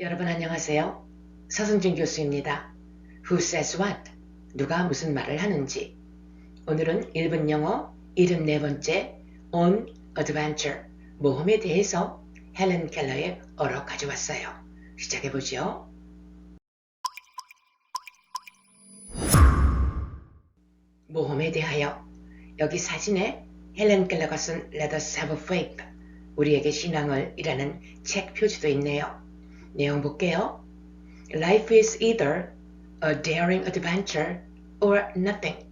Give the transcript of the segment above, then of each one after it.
여러분 안녕하세요. 서승준 교수입니다. Who says what? 누가 무슨 말을 하는지. 오늘은 1분 영어 74번째 On Adventure 모험에 대해서 헬렌 켈러의 어로 가져왔어요. 시작해보죠. 모험에 대하여 여기 사진에 헬렌 켈러가 쓴 Let us have faith 우리에게 신앙을 이라는 책 표지도 있네요. 내용 볼게요. Life is either a daring adventure or nothing.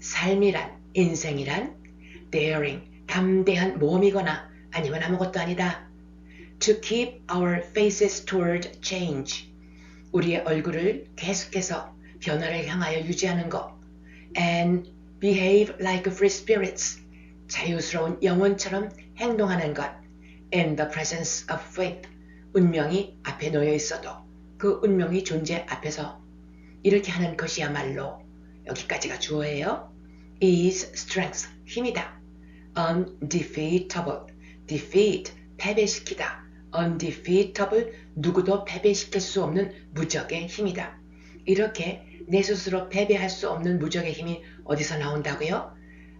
삶이란, 인생이란 daring, 담대한 모험이거나 아니면 아무것도 아니다. To keep our faces toward change. 우리의 얼굴을 계속해서 변화를 향하여 유지하는 것. And behave like free spirits. 자유스러운 영혼처럼 행동하는 것. In the presence of faith. 운명이 앞에 놓여 있어도 그 운명이 존재 앞에서 이렇게 하는 것이야말로 여기까지가 주어예요. is strength 힘이다. undefeatable defeat 패배시키다. undefeatable 누구도 패배시킬 수 없는 무적의 힘이다. 이렇게 내 스스로 패배할 수 없는 무적의 힘이 어디서 나온다고요?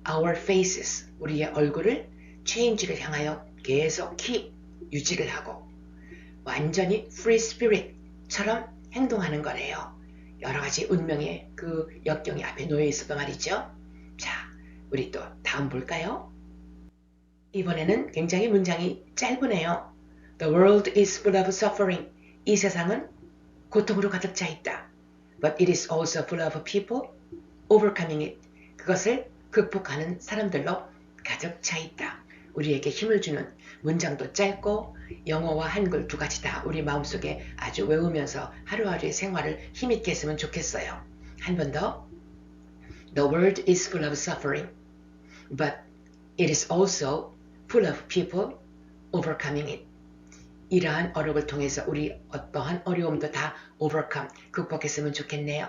Our faces 우리의 얼굴을 change를 향하여 계속 keep 유지를 하고 완전히 free spirit처럼 행동하는 거래요. 여러 가지 운명의 그 역경이 앞에 놓여 있어도 말이죠. 자, 우리 또 다음 볼까요? 이번에는 굉장히 문장이 짧으네요. The world is full of suffering. 이 세상은 고통으로 가득 차 있다. But it is also full of people overcoming it. 그것을 극복하는 사람들로 가득 차 있다. 우리에게 힘을 주는 문장도 짧고 영어와 한글 두 가지 다 우리 마음속에 아주 외우면서 하루하루의 생활을 힘있게 했으면 좋겠어요. 한 번 더. The world is full of suffering, but it is also full of people overcoming it. 이러한 어려움을 통해서 우리 어떠한 어려움도 다 overcome, 극복했으면 좋겠네요.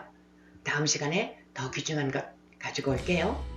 다음 시간에 더 귀중한 것 가지고 올게요.